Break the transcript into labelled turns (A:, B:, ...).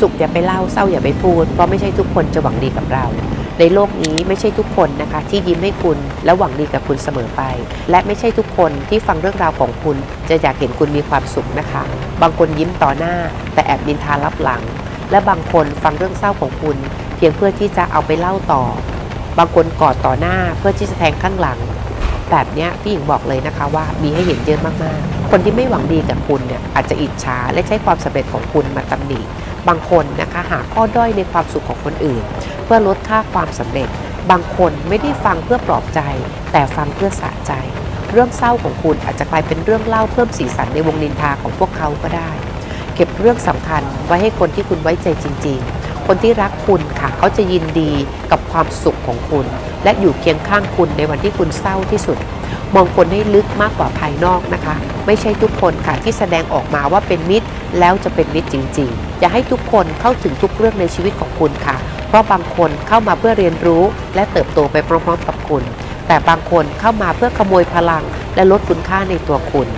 A: สุขอย่าไปเล่าเศร้าอย่าไปพูด เพราะไม่ใช่ทุกคนจะหวังดีกับเรา ในโลกนี้ไม่ใช่ทุกคนนะคะ ที่ยิ้มให้คุณและหวังดีกับคุณเสมอไป และไม่ใช่ทุกคนที่ฟังเรื่องราวของคุณ จะอยากเห็นคุณมีความสุขนะคะ บางคนยิ้มต่อหน้า แต่แอบนินทารับหลัง และบางคนฟังเรื่องเศร้าของคุณ เพียงเพื่อที่จะเอาไปเล่าต่อ บางคนกอดต่อหน้าเพื่อที่จะแทงข้างหลัง แบบนี้พี่หญิงบอกเลยนะคะว่ามีให้เห็นเยอะมากๆ คนที่ไม่หวังดีกับคุณเนี่ยอาจจะอิจฉาและใช้ความสำเร็จของคุณมาตำหนิ บางคนนะคะหาข้อด้อยในความสุขของคนอื่น เพื่อลดค่าความสำเร็จ บางคนไม่ได้ฟังเพื่อปลอบใจ แต่ฟังเพื่อสะใจ เรื่องเศร้าของคุณอาจจะกลายเป็นเรื่องเล่าเพิ่มสีสันในวงนินทาของพวกเขาก็ได้ เก็บเรื่องสำคัญไว้ให้คนที่คุณไว้ใจจริง ๆ คนที่รักคุณค่ะเขาจะยินดีกับความสุขของคุณ และอยู่เคียงข้างคุณในวันที่คุณเศร้าที่สุด มองคนให้ลึกมากกว่าภายนอกนะคะ ไม่ใช่ทุกคนค่ะที่แสดงออกมาว่าเป็นมิตร แล้วจะเป็นมิตรจริงๆ อย่าให้ทุกคนเข้าถึงทุกเรื่องในชีวิตของคุณค่ะ เพราะบางคนเข้ามาเพื่อเรียนรู้ และเติบโตไปพร้อมๆกับคุณ แต่บางคนเข้ามาเพื่อขโมยพลัง และลดคุณค่าในตัวคุณ